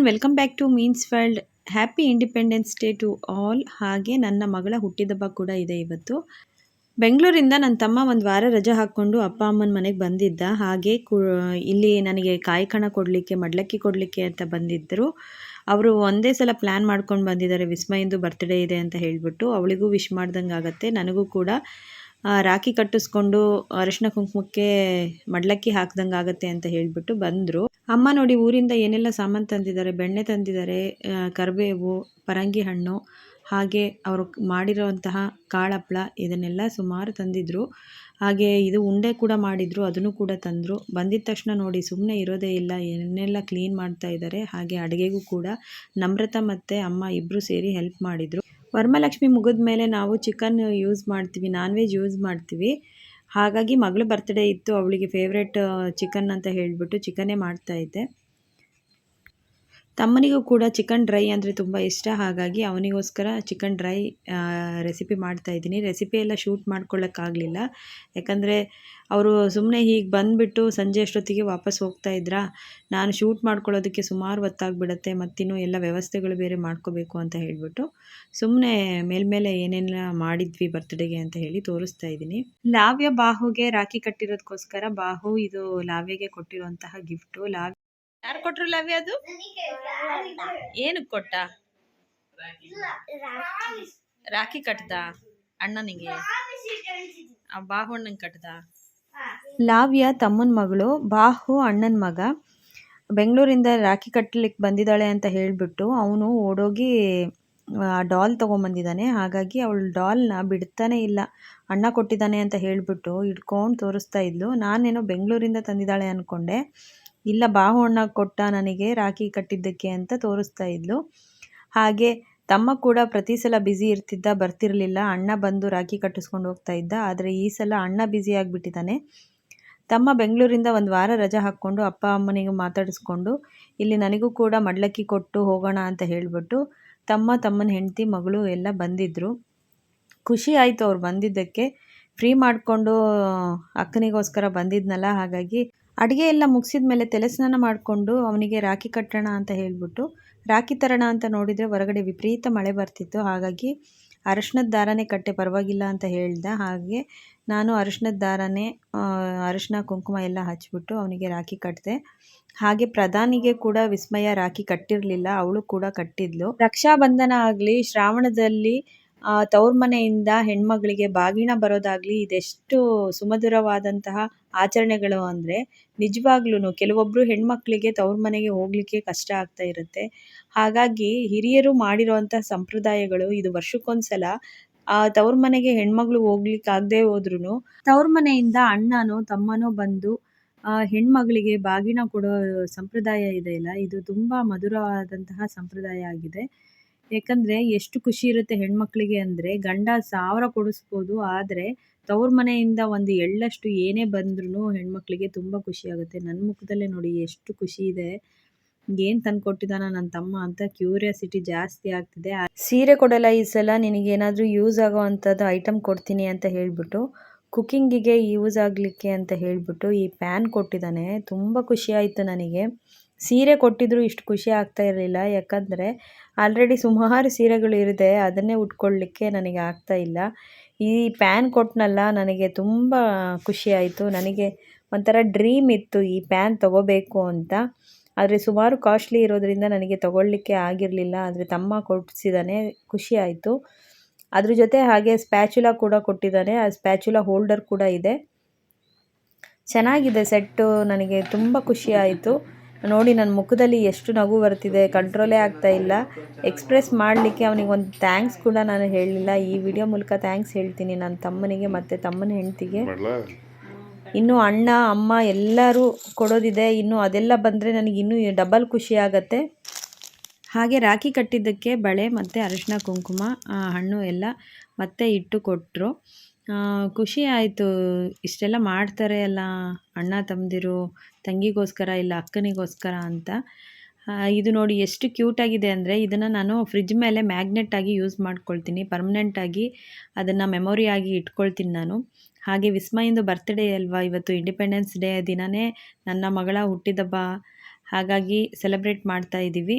Everyone welcome back to means world happy independence day to all ಹಾಗೆ ನನ್ನ ಮಗಳ ಹುಟ್ಟಿದಬ್ಬ ಕೂಡ ಇದೆ ಇವತ್ತು. ಬೆಂಗಳೂರಿಂದ ನನ್ನ ತಮ್ಮ ಒಂದು ವಾರ ರಜೆ ಹಾಕ್ಕೊಂಡು ಅಪ್ಪ ಅಮ್ಮನ ಮನೆಗೆ ಬಂದಿದ್ದ. ಹಾಗೆ ಕು, ಇಲ್ಲಿ ನನಗೆ ಕಾಯಿ ಕಣ ಕೊಡಲಿಕ್ಕೆ, ಮಡ್ಲಕ್ಕಿ ಕೊಡಲಿಕ್ಕೆ ಅಂತ ಬಂದಿದ್ದರು ಅವರು ಒಂದೇ ಸಲ ಪ್ಲ್ಯಾನ್ ಮಾಡ್ಕೊಂಡು ಬಂದಿದ್ದಾರೆ. ವಿಸ್ಮಯಿಂದು ಬರ್ತ್ಡೇ ಇದೆ ಅಂತ ಹೇಳಿಬಿಟ್ಟು ಅವಳಿಗೂ ವಿಶ್ ಮಾಡ್ದಂಗೆ ಆಗುತ್ತೆ ನನಗೂ ಕೂಡ ರಾಖಿ ಕಟ್ಟಿಸ್ಕೊಂಡು ಅರಿಶಿನ ಕುಂಕುಮಕ್ಕೆ ಮಡ್ಲಕ್ಕಿ ಹಾಕ್ದಂಗೆ ಆಗುತ್ತೆ ಅಂತ ಹೇಳಿಬಿಟ್ಟು ಬಂದರು. ಅಮ್ಮ ನೋಡಿ ಊರಿಂದ ಏನೆಲ್ಲ ಸಾಮಾನು ತಂದಿದ್ದಾರೆ, ಬೆಣ್ಣೆ ತಂದಿದ್ದಾರೆ ಕರಿಬೇವು, ಪರಂಗಿ ಹಣ್ಣು, ಹಾಗೆ ಅವರು ಮಾಡಿರುವಂತಹ ಕಾಳಪ್ಳ ಇದನ್ನೆಲ್ಲ ಸುಮಾರು ತಂದಿದ್ರು. ಹಾಗೆ ಇದು ಉಂಡೆ ಕೂಡ ಮಾಡಿದ್ರು, ಅದನ್ನು ಕೂಡ ತಂದರು. ಬಂದಿದ ತಕ್ಷಣ ನೋಡಿ ಸುಮ್ಮನೆ ಇರೋದೇ ಇಲ್ಲ, ಏನೆಲ್ಲ ಕ್ಲೀನ್ ಮಾಡ್ತಾ ಇದ್ದಾರೆ. ಹಾಗೆ ಅಡುಗೆಗೂ ಕೂಡ ನಮ್ರತ ಮತ್ತು ಅಮ್ಮ ಇಬ್ಬರು ಸೇರಿ ಹೆಲ್ಪ್ ಮಾಡಿದರು. ವರಮಹಾಲಕ್ಷ್ಮಿ ಮುಗಿದ ಮೇಲೆ ನಾವು ಚಿಕನ್ ಯೂಸ್ ಮಾಡ್ತೀವಿ ನಾನ್ ವೆಜ್ ಯೂಸ್ ಮಾಡ್ತೀವಿ. ಹಾಗಾಗಿ ಮಗಳ ಬರ್ತ್ಡೇ ಇತ್ತು, ಅವಳಿಗೆ ಫೇವ್ರೇಟ್ ಚಿಕನ್ ಅಂತ ಹೇಳಿಬಿಟ್ಟು ಚಿಕನ್ನೇ ಮಾಡ್ತಾ ಇದ್ದೆ. ತಮ್ಮನಿಗೂ ಕೂಡ ಚಿಕನ್ ಡ್ರೈ ಅಂದರೆ ತುಂಬ ಇಷ್ಟ. ಹಾಗಾಗಿ ಅವನಿಗೋಸ್ಕರ ಚಿಕನ್ ಡ್ರೈ ರೆಸಿಪಿ ಮಾಡ್ತಾ ಇದ್ದೀನಿ. ರೆಸಿಪಿ ಎಲ್ಲ ಶೂಟ್ ಮಾಡ್ಕೊಳ್ಳೋಕ್ಕಾಗಲಿಲ್ಲ ಯಾಕಂದರೆ ಅವರು ಸುಮ್ಮನೆ ಹೀಗೆ ಬಂದುಬಿಟ್ಟು ಸಂಜೆ ಅಷ್ಟೊತ್ತಿಗೆ ವಾಪಸ್ ಹೋಗ್ತಾ ಇದ್ರಾ? ನಾನು ಶೂಟ್ ಮಾಡ್ಕೊಳ್ಳೋದಕ್ಕೆ ಸುಮಾರು ಹೊತ್ತಾಗ್ಬಿಡತ್ತೆ. ಮತ್ತಿನ್ನು ಎಲ್ಲ ವ್ಯವಸ್ಥೆಗಳು ಬೇರೆ ಮಾಡ್ಕೋಬೇಕು ಅಂತ ಹೇಳಿಬಿಟ್ಟು ಸುಮ್ಮನೆ ಮೇಲ್ಮೇಲೆ ಏನೆಲ್ಲ ಮಾಡಿದ್ವಿ ಬರ್ತ್ಡೇಗೆ ಅಂತ ಹೇಳಿ ತೋರಿಸ್ತಾ ಇದ್ದೀನಿ. ಲಾವ್ಯ ಬಾಹುಗೆ ರಾಖಿ ಕಟ್ಟಿರೋದಕ್ಕೋಸ್ಕರ ಬಾಹು ಇದು ಲಾವ್ಯಗೆ ಕೊಟ್ಟಿರುವಂತಹ ಗಿಫ್ಟು ಲಾವ್ ಯಾರು ಕೊಟ್ರು ಲಾವ್ಯ ಅದು? ಏನಕ್ಕೆ ಕೊಟ್ಟ? ರಾಖಿ ಕಟ್ದ ಅಣ್ಣನಿಗೆ. ಬಾಹು ಅಣ್ಣನ್ ಕಟ್ದ. ಲಾವ್ಯ ತಮ್ಮನ ಮಗಳು, ಬಾಹು ಅಣ್ಣನ ಮಗ. ಬೆಂಗಳೂರಿಂದ ರಾಖಿ ಕಟ್ಟಲಿಕ್ಕೆ ಬಂದಿದ್ದಾಳೆ ಅಂತ ಹೇಳಿಬಿಟ್ಟು ಅವನು ಓಡೋಗಿ ಡಾಲ್ ತೊಗೊಂಬಂದಿದ್ದಾನೆ. ಹಾಗಾಗಿ ಅವಳು ಡಾಲ್ನ ಬಿಡ್ತಾನೆ ಇಲ್ಲ. ಅಣ್ಣ ಕೊಟ್ಟಿದ್ದಾನೆ ಅಂತ ಹೇಳಿಬಿಟ್ಟು ಹಿಡ್ಕೊಂಡು ತೋರಿಸ್ತಾ ಇದ್ಲು. ನಾನೇನೋ ಬೆಂಗಳೂರಿಂದ ತಂದಿದ್ದಾಳೆ ಅಂದ್ಕೊಂಡೆ ಇಲ್ಲ ಬಾಹುಣ್ಣ ಕೊಟ್ಟ ನನಗೆ ರಾಖಿ ಕಟ್ಟಿದ್ದಕ್ಕೆ ಅಂತ ತೋರಿಸ್ತಾ ಇದ್ಲು. ಹಾಗೆ ತಮ್ಮ ಕೂಡ ಪ್ರತಿ ಸಲ ಬ್ಯುಸಿ ಇರ್ತಿದ್ದ ಬರ್ತಿರಲಿಲ್ಲ. ಅಣ್ಣ ಬಂದು ರಾಖಿ ಕಟ್ಟಿಸ್ಕೊಂಡು ಹೋಗ್ತಾ ಇದ್ದ. ಆದರೆ ಈ ಸಲ ಅಣ್ಣ ಬ್ಯುಸಿ ಆಗಿಬಿಟ್ಟಿದ್ದಾನೆ. ತಮ್ಮ ಬೆಂಗಳೂರಿಂದ ಒಂದು ವಾರ ರಜೆ ಹಾಕ್ಕೊಂಡು ಅಪ್ಪ ಅಮ್ಮನಿಗೆ ಮಾತಾಡಿಸ್ಕೊಂಡು, ಇಲ್ಲಿ ನನಗೂ ಕೂಡ ಮಡ್ಲಕ್ಕಿ ಕೊಟ್ಟು ಹೋಗೋಣ ಅಂತ ಹೇಳಿಬಿಟ್ಟು ತಮ್ಮ ತಮ್ಮನ ಹೆಂಡತಿ, ಮಗಳು ಎಲ್ಲ ಬಂದಿದ್ದರು ಖುಷಿ ಆಯಿತು ಅವ್ರು ಬಂದಿದ್ದಕ್ಕೆ. ಫ್ರೀ ಮಾಡಿಕೊಂಡು ಅಕ್ಕನಿಗೋಸ್ಕರ ಬಂದಿದ್ನಲ್ಲ, ಹಾಗಾಗಿ ಅಡುಗೆ ಎಲ್ಲ ಮುಗಿಸಿದ ಮೇಲೆ ತಲೆ ಸ್ನಾನ ಮಾಡಿಕೊಂಡು ಅವನಿಗೆ ರಾಖಿ ಕಟ್ಟೋಣ ಅಂತ ಹೇಳಿಬಿಟ್ಟು ರಾಖಿ ತರೋಣ ಅಂತ ನೋಡಿದರೆ ಹೊರಗಡೆ ವಿಪರೀತ ಮಳೆ ಬರ್ತಿತ್ತು. ಹಾಗಾಗಿ ಅರಶಿನದ ದಾರನೇ ಕಟ್ಟೆ, ಪರವಾಗಿಲ್ಲ ಅಂತ ಹೇಳ್ದ. ಹಾಗೆ ನಾನು ಅರಶಿನದ ದಾರನೇ ಅರಶಿನ ಕುಂಕುಮ ಎಲ್ಲ ಹಚ್ಚಿಬಿಟ್ಟು ಅವನಿಗೆ ರಾಖಿ ಕಟ್ಟಿದೆ ಹಾಗೆ ಪ್ರಧಾನಿಗೆ ಕೂಡ ವಿಸ್ಮಯ ರಾಖಿ ಕಟ್ಟಿರಲಿಲ್ಲ, ಅವಳು ಕೂಡ ಕಟ್ಟಿದ್ಲು. ರಕ್ಷಾಬಂಧನ ಆಗಲಿ, ಶ್ರಾವಣದಲ್ಲಿ ತವ್ರ ಮನೆಯಿಂದ ಹೆಣ್ಮಗಳಿಗೆ ಬಾಗಿಣ ಬರೋದಾಗ್ಲಿ ಇದೆಷ್ಟು ಸುಮಧುರವಾದಂತಹ ಆಚರಣೆಗಳು ಅಂದರೆ ನಿಜವಾಗ್ಲೂ ಕೆಲವೊಬ್ಬರು ಹೆಣ್ಮಕ್ಳಿಗೆ ತವ್ರ ಮನೆಗೆ ಹೋಗಲಿಕ್ಕೆ ಕಷ್ಟ ಆಗ್ತಾ ಇರುತ್ತೆ. ಹಾಗಾಗಿ ಹಿರಿಯರು ಮಾಡಿರೋವಂಥ ಸಂಪ್ರದಾಯಗಳು ಇದು ವರ್ಷಕ್ಕೊಂದ್ಸಲ, ಆ ತವ್ರ ಮನೆಗೆ ಹೆಣ್ಮಗಳು ಹೋಗ್ಲಿಕ್ಕೆ ಆಗದೆ ಹೋದ್ರೂ ತವ್ರ ಮನೆಯಿಂದ ಅಣ್ಣನೋ ತಮ್ಮನೋ ಬಂದು, ಆ ಹೆಣ್ಮಗಳಿಗೆ ಬಾಗಿನ ಕೊಡೋ ಸಂಪ್ರದಾಯ ಇದೆಯಲ್ಲ ಇದು ತುಂಬ ಮಧುರವಾದಂತಹ ಸಂಪ್ರದಾಯ ಆಗಿದೆ. ಯಾಕಂದರೆ ಎಷ್ಟು ಖುಷಿ ಇರುತ್ತೆ ಹೆಣ್ಮಕ್ಳಿಗೆ ಅಂದರೆ ಗಂಡ ಸಾವಿರ ಕೊಡಿಸ್ಬೋದು, ಆದರೆ ತವ್ರ ಮನೆಯಿಂದ ಒಂದು ಎಳ್ಳಷ್ಟು ಏನೇ ಬಂದ್ರೂ ಹೆಣ್ಮಕ್ಳಿಗೆ ತುಂಬ ಖುಷಿ ಆಗುತ್ತೆ. ನನ್ನ ಮುಖದಲ್ಲೇ ನೋಡಿ ಎಷ್ಟು ಖುಷಿ ಇದೆ. ಏನು ತಂದು ಕೊಟ್ಟಿದ್ದಾನ ನನ್ನ ತಮ್ಮ ಅಂತ ಕ್ಯೂರಿಯಾಸಿಟಿ ಜಾಸ್ತಿ ಆಗ್ತಿದೆ. ಸೀರೆ ಕೊಡಲ್ಲ ಈ ಸಲ ನಿನಗೇನಾದರೂ ಯೂಸ್ ಆಗೋ ಅಂಥದ್ದು ಐಟಮ್ ಕೊಡ್ತೀನಿ ಅಂತ ಹೇಳಿಬಿಟ್ಟು, ಕುಕ್ಕಿಂಗಿಗೆ ಯೂಸ್ ಆಗಲಿಕ್ಕೆ ಅಂತ ಹೇಳಿಬಿಟ್ಟು ಈ ಪ್ಯಾನ್ ಕೊಟ್ಟಿದ್ದಾನೆ. ತುಂಬ ಖುಷಿ ಆಯಿತು ನನಗೆ. ಸೀರೆ ಕೊಟ್ಟಿದ್ರು ಇಷ್ಟು ಖುಷಿ ಆಗ್ತಾ ಇರಲಿಲ್ಲ. ಯಾಕಂದರೆ ಆಲ್ರೆಡಿ ಸುಮಾರು ಸೀರೆಗಳು ಇರಿದೆ ಅದನ್ನೇ ಉಟ್ಕೊಳ್ಳಿಕ್ಕೆ ನನಗೆ ಆಗ್ತಾ ಇಲ್ಲ. ಈ ಪ್ಯಾನ್ ಕೊಟ್ಟನಲ್ಲ ನನಗೆ ತುಂಬ ಖುಷಿ ಆಯಿತು. ನನಗೆ ಒಂಥರ ಡ್ರೀಮ್ ಇತ್ತು ಈ ಪ್ಯಾನ್ ತೊಗೋಬೇಕು ಅಂತ. ಆದರೆ ಸುಮಾರು ಕಾಸ್ಟ್ಲಿ ಇರೋದರಿಂದ ನನಗೆ ತೊಗೊಳ್ಳಿಕ್ಕೆ ಆಗಿರಲಿಲ್ಲ. ಆದರೆ ತಮ್ಮ ಕೊಡಿಸಿದ್ದಾನೆ ಖುಷಿ ಆಯಿತು. ಅದ್ರ ಜೊತೆ ಹಾಗೆ ಸ್ಪ್ಯಾಚುಲಾ ಕೂಡ ಕೊಟ್ಟಿದ್ದಾನೆ ಆ ಸ್ಪ್ಯಾಚುಲಾ ಹೋಲ್ಡರ್ ಕೂಡ ಇದೆ. ಚೆನ್ನಾಗಿದೆ ಸೆಟ್ಟು ನನಗೆ ತುಂಬ ಖುಷಿ ಆಯಿತು. ನೋಡಿ ನನ್ನ ಮುಖದಲ್ಲಿ ಎಷ್ಟು ನಗು ಬರ್ತಿದೆ ಕಂಟ್ರೋಲೇ ಆಗ್ತಾ ಇಲ್ಲ. ಎಕ್ಸ್ಪ್ರೆಸ್ ಮಾಡಲಿಕ್ಕೆ ಅವನಿಗೆ ಒಂದು ಥ್ಯಾಂಕ್ಸ್ ಕೂಡ ನಾನು ಹೇಳಲಿಲ್ಲ. ಈ ವಿಡಿಯೋ ಮೂಲಕ ಥ್ಯಾಂಕ್ಸ್ ಹೇಳ್ತೀನಿ ನನ್ನ ತಮ್ಮನಿಗೆ ಮತ್ತು ತಮ್ಮನ ಹೆಂಡತಿಗೆ. ಇನ್ನು ಅಣ್ಣ ಅಮ್ಮ ಎಲ್ಲರೂ ಕೊಡೋದಿದೆ. ಇನ್ನು ಅದೆಲ್ಲ ಬಂದರೆ ನನಗೆ ಇನ್ನೂ ಡಬಲ್ ಖುಷಿ ಆಗುತ್ತೆ. ಹಾಗೆ ರಾಖಿ ಕಟ್ಟಿದ್ದಕ್ಕೆ ಬಳೆ ಮತ್ತು ಅರಿಶಿನ ಕುಂಕುಮ ಹಣ್ಣು ಎಲ್ಲ ಮತ್ತೆ ಇಟ್ಟು ಕೊಟ್ಟರು ಖುಷಿ ಆಯಿತು. ಇಷ್ಟೆಲ್ಲ ಮಾಡ್ತಾರೆ ಅಲ್ಲ ಅಣ್ಣ ತಮ್ಮದಿರು, ತಂಗಿಗೋಸ್ಕರ ಇಲ್ಲ ಅಕ್ಕನಿಗೋಸ್ಕರ ಅಂತ. ಇದು ನೋಡಿ ಎಷ್ಟು ಕ್ಯೂಟಾಗಿದೆ ಅಂದರೆ ಇದನ್ನು ನಾನು ಫ್ರಿಜ್ ಮೇಲೆ ಮ್ಯಾಗ್ನೆಟ್ ಆಗಿ ಯೂಸ್ ಮಾಡ್ಕೊಳ್ತೀನಿ. ಪರ್ಮನೆಂಟಾಗಿ ಅದನ್ನು ಮೆಮೊರಿ ಆಗಿ ಇಟ್ಕೊಳ್ತೀನಿ ನಾನು. ಹಾಗೆ ವಿಸ್ಮಯಿಂದು ಬರ್ತ್ಡೇ ಅಲ್ವಾ, ಇವತ್ತು ಇಂಡಿಪೆಂಡೆನ್ಸ್ ಡೇ ದಿನವೇ ನನ್ನ ಮಗಳ ಹುಟ್ಟಿದಬ್ಬ ಹಾಗಾಗಿ ಸೆಲೆಬ್ರೇಟ್ ಮಾಡ್ತಾ ಇದ್ದೀವಿ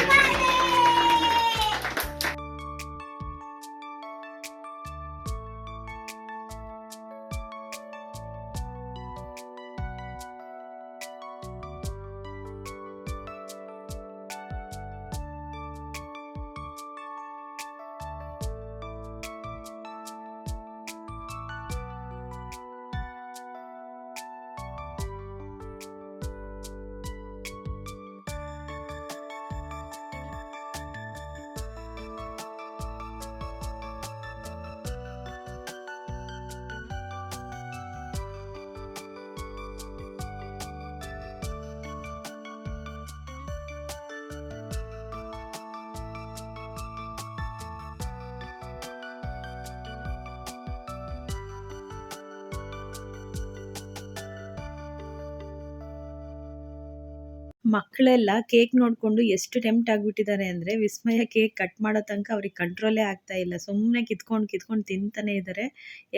ಮಕ್ಕಳೆಲ್ಲ ಕೇಕ್ ನೋಡಿಕೊಂಡು ಎಷ್ಟು ಟೆಂಪ್ಟ್ ಆಗಿಬಿಟ್ಟಿದ್ದಾರೆ ಅಂದರೆ ವಿಸ್ಮಯ ಕೇಕ್ ಕಟ್ ಮಾಡೋ ತನಕ ಅವ್ರಿಗೆ ಕಂಟ್ರೋಲೇ ಆಗ್ತಾ ಇಲ್ಲ. ಸುಮ್ಮನೆ ಕಿತ್ಕೊಂಡು ಕಿತ್ಕೊಂಡು ತಿಂತಾನೆ ಇದ್ದಾರೆ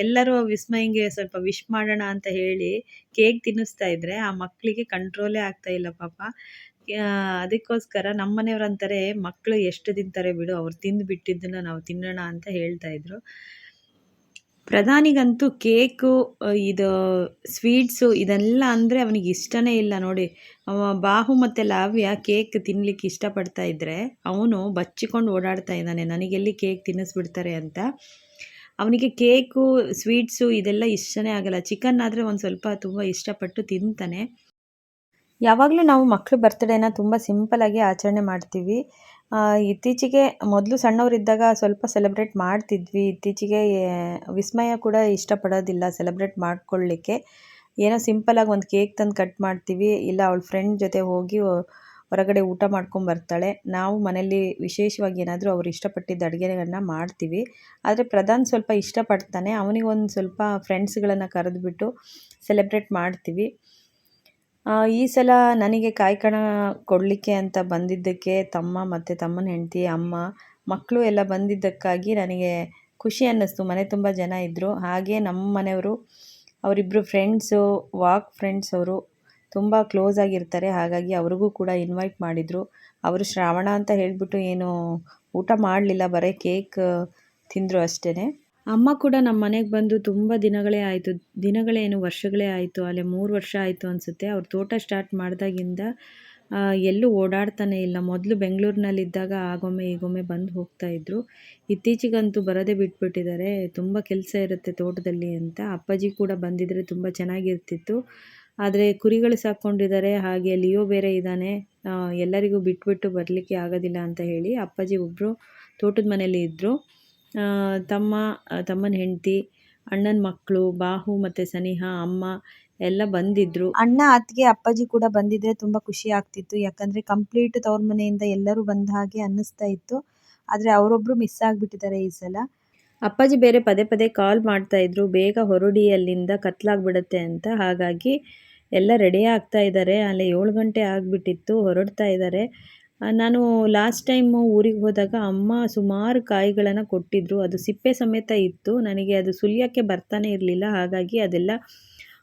ಎಲ್ಲರೂ ವಿಸ್ಮಯಂಗೆ ಸ್ವಲ್ಪ ವಿಶ್ ಮಾಡೋಣ ಅಂತ ಹೇಳಿ ಕೇಕ್ ತಿನ್ನಿಸ್ತಾ ಇದ್ದರೆ ಆ ಮಕ್ಕಳಿಗೆ ಕಂಟ್ರೋಲೇ ಆಗ್ತಾ ಇಲ್ಲ ಪಾಪ. ಅದಕ್ಕೋಸ್ಕರ ನಮ್ಮ ಮನೆಯವ್ರು ಅಂತಾರೆ ಮಕ್ಕಳು ಎಷ್ಟು ತಿಂತಾರೆ ಬಿಡು, ಅವ್ರು ತಿಂದು ಬಿಟ್ಟಿದ್ದನ್ನ ನಾವು ತಿನ್ನೋಣ ಅಂತ ಹೇಳ್ತಾ ಇದ್ರು. ಪ್ರಧಾನಿಗಂತೂ ಕೇಕು ಇದು ಸ್ವೀಟ್ಸು ಇದೆಲ್ಲ ಅಂದರೆ ಅವನಿಗೆ ಇಷ್ಟನೇ ಇಲ್ಲ ನೋಡಿ. ಬಾಹು ಮತ್ತು ಲಾವ್ಯ ಕೇಕ್ ತಿನ್ನಲಿಕ್ಕೆ ಇಷ್ಟಪಡ್ತಾ ಇದ್ದರೆ ಅವನು ಬಚ್ಚಿಕೊಂಡು ಓಡಾಡ್ತಾ ಇದ್ದಾನೆ. ನನಗೆಲ್ಲಿ ಕೇಕ್ ತಿನ್ನಿಸ್ಬಿಡ್ತಾರೆ ಅಂತ? ಅವನಿಗೆ ಕೇಕು, ಸ್ವೀಟ್ಸು ಇದೆಲ್ಲ ಇಷ್ಟನೇ ಆಗಲ್ಲ. ಚಿಕನ್ ಆದರೆ ಒಂದು ಸ್ವಲ್ಪ ತುಂಬ ಇಷ್ಟಪಟ್ಟು ತಿಂತಾನೆ. ಯಾವಾಗಲೂ ನಾವು ಮಕ್ಕಳು ಬರ್ತಡೇನ ತುಂಬ ಸಿಂಪಲಾಗಿ ಆಚರಣೆ ಮಾಡ್ತೀವಿ. ಇತ್ತೀಚೆಗೆ ಮೊದಲು ಸಣ್ಣವರಿದ್ದಾಗ ಸ್ವಲ್ಪ ಸೆಲೆಬ್ರೇಟ್ ಮಾಡ್ತಿದ್ವಿ. ಇತ್ತೀಚೆಗೆ ವಿಸ್ಮಯ ಕೂಡ ಇಷ್ಟಪಡೋದಿಲ್ಲ ಸೆಲೆಬ್ರೇಟ್ ಮಾಡ್ಕೊಳ್ಳಿಕ್ಕೆ. ಏನೋ ಸಿಂಪಲಾಗಿ ಒಂದು ಕೇಕ್ ತಂದು ಕಟ್ ಮಾಡ್ತೀವಿ. ಇಲ್ಲ ಅವಳ ಫ್ರೆಂಡ್ ಜೊತೆ ಹೋಗಿ ಹೊರಗಡೆ ಊಟ ಮಾಡ್ಕೊಂಡು ಬರ್ತಾಳೆ. ನಾವು ಮನೆಯಲ್ಲಿ ವಿಶೇಷವಾಗಿ ಏನಾದರೂ ಅವ್ರು ಇಷ್ಟಪಟ್ಟಿದ್ದ ಅಡುಗೆಗಳನ್ನ ಮಾಡ್ತೀವಿ. ಆದರೆ ಪ್ರಧಾನ್ ಸ್ವಲ್ಪ ಇಷ್ಟಪಡ್ತಾನೆ. ಅವನಿಗೊಂದು ಸ್ವಲ್ಪ ಫ್ರೆಂಡ್ಸ್ಗಳನ್ನು ಕರೆದುಬಿಟ್ಟು ಸೆಲೆಬ್ರೇಟ್ ಮಾಡ್ತೀವಿ. ಈ ಸಲ ನನಗೆ ಕಾಯಿ ಕಣ ಕೊಡಲಿಕ್ಕೆ ಅಂತ ಬಂದಿದ್ದಕ್ಕೆ ತಮ್ಮ ಮತ್ತು ತಮ್ಮನ ಹೆಂಡತಿ, ಅಮ್ಮ ಮಕ್ಕಳು ಎಲ್ಲ ಬಂದಿದ್ದಕ್ಕಾಗಿ ನನಗೆ ಖುಷಿ ಅನ್ನಿಸ್ತು. ಮನೆ ತುಂಬ ಜನ ಇದ್ದರು ಹಾಗೆ ನಮ್ಮ ಮನೆಯವರು ಅವರಿಬ್ಬರು ಫ್ರೆಂಡ್ಸು ವಾಕ್ ಫ್ರೆಂಡ್ಸ್ ಅವರು ತುಂಬ ಕ್ಲೋಸ್ ಆಗಿರ್ತಾರೆ. ಹಾಗಾಗಿ ಅವ್ರಿಗೂ ಕೂಡ ಇನ್ವೈಟ್ ಮಾಡಿದರು. ಅವರು ಶ್ರಾವಣ ಅಂತ ಹೇಳಿಬಿಟ್ಟು ಏನು ಊಟ ಮಾಡಲಿಲ್ಲ. ಬರೀ ಕೇಕ್ ತಿಂದರು ಅಷ್ಟೇ ಅಮ್ಮ ಕೂಡ ನಮ್ಮ ಮನೆಗೆ ಬಂದು ತುಂಬ ದಿನಗಳೇ ಆಯಿತು. ದಿನಗಳೇನು ವರ್ಷಗಳೇ ಆಯಿತು. ಅಲ್ಲೇ ಮೂರು ವರ್ಷ ಆಯಿತು ಅನಿಸುತ್ತೆ. ಅವ್ರು ತೋಟ ಸ್ಟಾರ್ಟ್ ಮಾಡಿದಾಗಿಂದ ಎಲ್ಲೂ ಓಡಾಡ್ತಾನೆ ಇಲ್ಲ. ಮೊದಲು ಬೆಂಗಳೂರಿನಲ್ಲಿದ್ದಾಗ ಆಗೊಮ್ಮೆ ಈಗೊಮ್ಮೆ ಬಂದು ಹೋಗ್ತಾ ಇದ್ರು. ಇತ್ತೀಚೆಗಂತೂ ಬರೋದೇ ಬಿಟ್ಬಿಟ್ಟಿದ್ದಾರೆ. ತುಂಬ ಕೆಲಸ ಇರುತ್ತೆ ತೋಟದಲ್ಲಿ ಅಂತ. ಅಪ್ಪಾಜಿ ಕೂಡ ಬಂದಿದ್ದರೆ ತುಂಬ ಚೆನ್ನಾಗಿರ್ತಿತ್ತು. ಆದರೆ ಕುರಿಗಳು ಸಾಕ್ಕೊಂಡಿದ್ದಾರೆ. ಹಾಗೆ ಲಿಯೋ ಬೇರೆ ಇದ್ದಾನೆ. ಎಲ್ಲರಿಗೂ ಬಿಟ್ಬಿಟ್ಟು ಬರಲಿಕ್ಕೆ ಆಗೋದಿಲ್ಲ ಅಂತ ಹೇಳಿ ಅಪ್ಪಾಜಿ ಒಬ್ಬರು ತೋಟದ ಮನೇಲಿ ಇದ್ದರು ತಮ್ಮ ತಮ್ಮನ ಹೆಂಡತಿ ಅಣ್ಣನ ಮಕ್ಕಳು ಬಾಹು ಮತ್ತು ಸನಿಹ ಅಮ್ಮ ಎಲ್ಲ ಬಂದಿದ್ರು. ಅಣ್ಣ ಅತ್ತಿಗೆ ಅಪ್ಪಾಜಿ ಕೂಡ ಬಂದಿದ್ರೆ ತುಂಬ ಖುಷಿ ಆಗ್ತಿತ್ತು. ಯಾಕಂದರೆ ಕಂಪ್ಲೀಟ್ ತವ್ರ ಮನೆಯಿಂದ ಎಲ್ಲರೂ ಬಂದ ಹಾಗೆ ಅನ್ನಿಸ್ತಾ ಇತ್ತು. ಆದರೆ ಅವರೊಬ್ಬರು ಮಿಸ್ ಆಗಿಬಿಟ್ಟಿದ್ದಾರೆ ಈ ಸಲ. ಅಪ್ಪಾಜಿ ಬೇರೆ ಪದೇ ಪದೇ ಕಾಲ್ ಮಾಡ್ತಾ ಇದ್ರು. ಬೇಗ ಹೊರಡಿ ಅಲ್ಲಿಂದ ಕತ್ಲಾಗ್ಬಿಡತ್ತೆ ಅಂತ. ಹಾಗಾಗಿ ಎಲ್ಲ ರೆಡಿ ಆಗ್ತಾ ಇದ್ದಾರೆ ಅಲ್ಲಿ ಏಳು ಗಂಟೆ ಆಗಿಬಿಟ್ಟಿತ್ತು. ಹೊರಡ್ತಾ ಇದ್ದಾರೆ ನಾನು ಲಾಸ್ಟ್ ಟೈಮು ಊರಿಗೆ ಹೋದಾಗ ಅಮ್ಮ ಸುಮಾರು ಕಾಯಿಗಳನ್ನು ಕೊಟ್ಟಿದ್ರು. ಅದು ಸಿಪ್ಪೆ ಸಮೇತ ಇತ್ತು. ನನಗೆ ಅದು ಸುಲಿಯೋಕ್ಕೆ ಬರ್ತಾನೆ ಇರಲಿಲ್ಲ. ಹಾಗಾಗಿ ಅದೆಲ್ಲ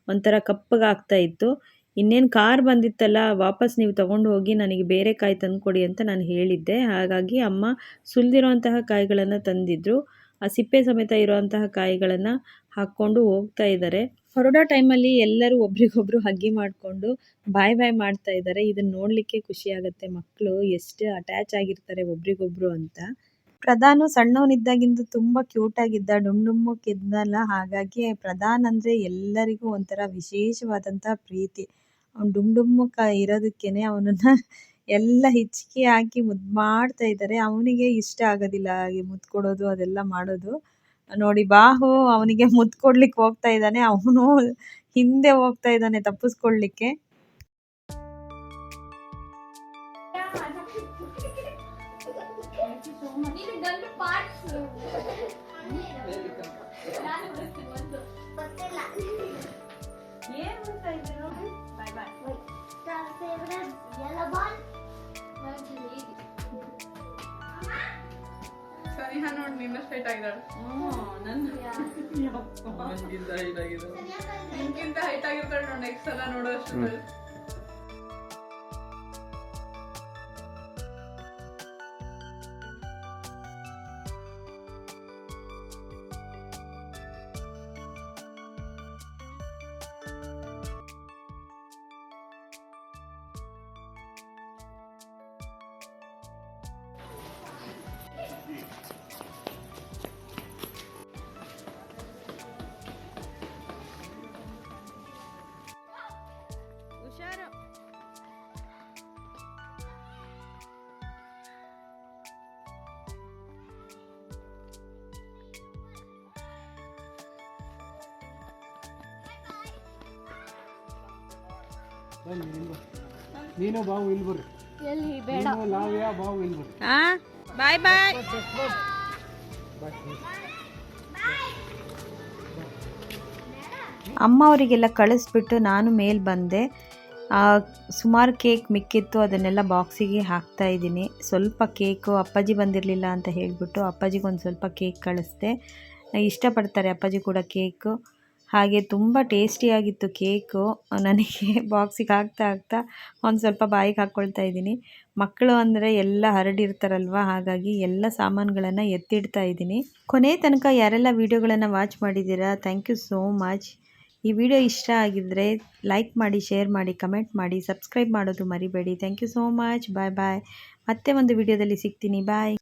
ಒಂಥರ ಕಪ್ಪಗಾಗ್ತಾ ಇತ್ತು. ಇನ್ನೇನು ಕಾರ್ ಬಂದಿತ್ತಲ್ಲ, ವಾಪಸ್ ನೀವು ತೊಗೊಂಡು ಹೋಗಿ ನನಗೆ ಬೇರೆ ಕಾಯಿ ತಂದುಕೊಡಿ ಅಂತ ನಾನು ಹೇಳಿದ್ದೆ. ಹಾಗಾಗಿ ಅಮ್ಮ ಸುಲಿದಿರುವಂತಹ ಕಾಯಿಗಳನ್ನು ತಂದಿದ್ರು. ಆ ಸಿಪ್ಪೆ ಸಮೇತ ಇರುವಂತಹ ಕಾಯಿಗಳನ್ನು ಹಾಕ್ಕೊಂಡು ಹೋಗ್ತಾ ಇದ್ದಾರೆ. ಹೊರಡೋ ಟೈಮಲ್ಲಿ ಎಲ್ಲರೂ ಒಬ್ರಿಗೊಬ್ರು ಹಗ್ಗಿ ಮಾಡಿಕೊಂಡು ಬಾಯ್ ಬಾಯ್ ಮಾಡ್ತಾ ಇದ್ದಾರೆ. ಇದನ್ನ ನೋಡಲಿಕ್ಕೆ ಖುಷಿ ಆಗುತ್ತೆ. ಮಕ್ಕಳು ಎಷ್ಟು ಅಟ್ಯಾಚ್ ಆಗಿರ್ತಾರೆ ಒಬ್ರಿಗೊಬ್ರು ಅಂತ. ಪ್ರಧಾನು ಸಣ್ಣವನಿದ್ದಾಗಿಂದ ತುಂಬ ಕ್ಯೂಟ್ ಆಗಿದ್ದ, ಡುಮ್ ಡುಮ್ಮಕ್ಕಿದ್ದಲ್ಲ ಹಾಗಾಗಿ ಪ್ರಧಾನ್ ಅಂದರೆ ಎಲ್ಲರಿಗೂ ಒಂಥರ ವಿಶೇಷವಾದಂಥ ಪ್ರೀತಿ. ಅವ್ನು ಡುಮ್ ಡುಮ್ಮಕ್ಕ ಇರೋದಕ್ಕೇನೆ ಅವನನ್ನ ಎಲ್ಲ ಹಿಚ್ಕಿ ಹಾಕಿ ಮುದ್ದು ಮಾಡ್ತಾ ಇದ್ದಾರೆ. ಅವನಿಗೆ ಇಷ್ಟ ಆಗೋದಿಲ್ಲ ಹಾಗೆ ಮುದ್ದು ಕೊಡೋದು, ಅದೆಲ್ಲ ಮಾಡೋದು. ನೋಡಿ, ಬಾಹು ಅವನಿಗೆ ಮುದ್ದು ಕೊಡ್ಲಿಕ್ಕೆ ಹೋಗ್ತಾ ಇದ್ದಾನೆ. ಅವನು ಹಿಂದೆ ಹೋಗ್ತಾ ಇದ್ದಾನೆ ತಪ್ಪಿಸ್ಕೊಳ್ಲಿಕ್ಕೆ. ನೋಡಿ ನಿನ್ನ ಹೈಟ್ ಆಗಿದ್ದಾಳೆ ನಿನ್ಗಿಂತ ಹೈಟ್ ಆಗಿರ್ತಾಳೆ ನೋಡಿ ನೆಕ್ಸ್ಟ್ ಸಲ ನೋಡೋಷ್ಟು ಹುಷಾರು ನೀನು ಬಾವು ಇಲ್ಲಿ ಬರ್ರಿ. ಎಲ್ಲಿ? ಬೇಡ. ನೀನು ಲಾವ್ಯ ಬಾವು ಇಲ್ಲಿ ಬರ್ರಿ. ಹಾ ಬಾಯ್ ಬಾಯ್. ಅಮ್ಮ ಅವರಿಗೆಲ್ಲ ಕಳಿಸ್ಬಿಟ್ಟು ನಾನು ಮೇಲೆ ಬಂದೆ. ಸುಮಾರು ಕೇಕ್ ಮಿಕ್ಕಿತ್ತು ಅದನ್ನೆಲ್ಲ ಬಾಕ್ಸಿಗೆ ಹಾಕ್ತಾ ಇದ್ದೀನಿ. ಸ್ವಲ್ಪ ಕೇಕು ಅಪ್ಪಾಜಿ ಬಂದಿರಲಿಲ್ಲ ಅಂತ ಹೇಳಿಬಿಟ್ಟು ಅಪ್ಪಾಜಿಗೆ ಒಂದು ಸ್ವಲ್ಪ ಕೇಕ್ ಕಳಿಸ್ದೆ. ಇಷ್ಟಪಡ್ತಾರೆ ಅಪ್ಪಾಜಿ ಕೂಡ ಕೇಕು. ಹಾಗೆ ತುಂಬ ಟೇಸ್ಟಿಯಾಗಿತ್ತು ಕೇಕು ನನಗೆ ಬಾಕ್ಸಿಗೆ ಹಾಕ್ತಾ ಹಾಕ್ತಾ ಒಂದು ಸ್ವಲ್ಪ ಬಾಯಿಗೆ ಹಾಕ್ಕೊಳ್ತಾ ಇದ್ದೀನಿ. ಮಕ್ಕಳು ಅಂದರೆ ಎಲ್ಲ ಹರಡಿರ್ತಾರಲ್ವ? ಹಾಗಾಗಿ ಎಲ್ಲ ಸಾಮಾನುಗಳನ್ನು ಎತ್ತಿಡ್ತಾ ಇದ್ದೀನಿ. ಕೊನೆ ತನಕ ಯಾರೆಲ್ಲ ವೀಡಿಯೋಗಳನ್ನು ವಾಚ್ ಮಾಡಿದ್ದೀರಾ? ಥ್ಯಾಂಕ್ ಯು ಸೋ ಮಚ್ ಈ ವಿಡಿಯೋ ಇಷ್ಟ ಆಗಿದ್ದರೆ ಲೈಕ್ ಮಾಡಿ ಶೇರ್ ಮಾಡಿ ಕಮೆಂಟ್ ಮಾಡಿ ಸಬ್ಸ್ಕ್ರೈಬ್ ಮಾಡೋದು ಮರಿಬೇಡಿ. Thank you so much bye bye ಮತ್ತೆ ಒಂದು ವಿಡಿಯೋದಲ್ಲಿ ಸಿಗ್ತೀನಿ. ಬಾಯ್